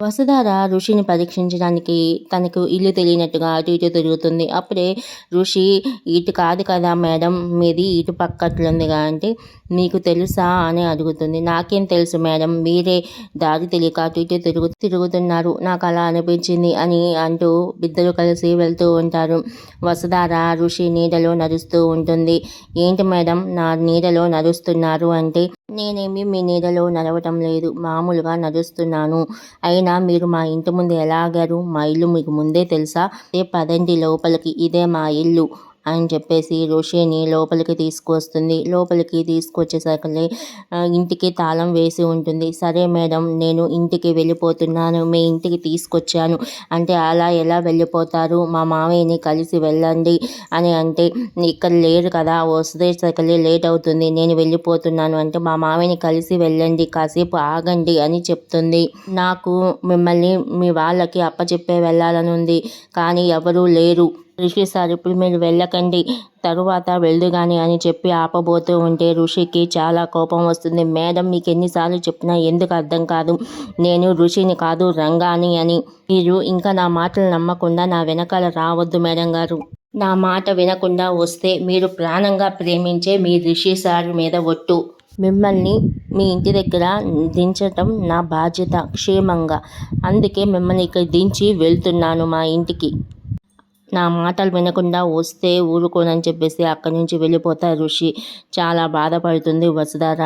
వసుధార ఋషిని పరీక్షించడానికి తనకు ఇల్లు తెలియనట్టుగా అటు ఇటు తిరుగుతుంది. అప్పుడే ఋషి ఇటు కాదు కదా మేడం మీది ఇటు పక్కట్లుందిగా అంటే మీకు తెలుసా? అని అడుగుతుంది. నాకేం తెలుసు మేడం మీరే దారి తెలియక అటు ఇటు తిరుగు తిరుగుతున్నారు. నాకు అలా అనిపించింది అని అంటూ ఇద్దరు కలిసి వెళ్తూ ఉంటారు. వసుధార ఋషి నీడలో నడుస్తూ ఉంటుంది. ఏంటి మేడం నా నీడలో నడుస్తున్నారు అంటే నేనేమి మీ నీడలో నడవటం లేదు. మామూలుగా నడుస్తున్నాను. అయినా మీరు మా ఇంటి ముందు ఎలా ఆగారు మా ఇల్లు మీకు ముందే తెలుసా? పదండి లోపలికి? ఇదే మా ఇల్లు. అని చెప్పేసి ఋషిని లోపలికి తీసుకొస్తుంది. లోపలికి తీసుకొచ్చేసరికి ఇంటికి తాళం వేసి ఉంటుంది. సరే మేడం నేను ఇంటికి వెళ్ళిపోతున్నాను. మీ ఇంటికి తీసుకొచ్చాను. అంటే అలా ఎలా వెళ్ళిపోతారు? మా మామయ్యని కలిసి వెళ్ళండి అని అంటే ఇక్కడ లేరు కదా వస్తే సకలే లేట్ అవుతుంది. నేను వెళ్ళిపోతున్నాను అంటే మా మామయ్యని కలిసి వెళ్ళండి కాసేపు ఆగండి అని చెప్తుంది. నాకు మిమ్మల్ని మీ వాళ్ళకి అప్పచెప్పే వెళ్ళాలని ఉంది. కానీ ఎవరూ లేరు. ఋషి సార్ ఇప్పుడు మీరు వెళ్ళకండి. తరువాత వెళ్దుగాని అని చెప్పి ఆపబోతూ ఉంటే ఋషికి చాలా కోపం వస్తుంది. మేడం మీకు ఎన్నిసార్లు చెప్పినా ఎందుకు అర్థం కాదు. నేను ఋషిని కాదు రంగాని అని. మీరు ఇంకా నా మాటలు నమ్మకుండా నా వెనకాల రావద్దు మేడం గారు. నా మాట వినకుండా వస్తే మీరు ప్రాణంగా ప్రేమించే మీ ఋషి సార్ మీద ఒట్టు. మిమ్మల్ని మీ ఇంటి దగ్గర దించటం నా బాధ్యత క్షేమంగా. అందుకే మిమ్మల్ని ఇక్కడ దించి వెళ్తున్నాను మా ఇంటికి. నా మాటలు వినకుండా వస్తే ఊరుకోనని చెప్పేసి అక్కడి నుంచి వెళ్ళిపోతారు ఋషి. చాలా బాధపడుతుంది వసుధార.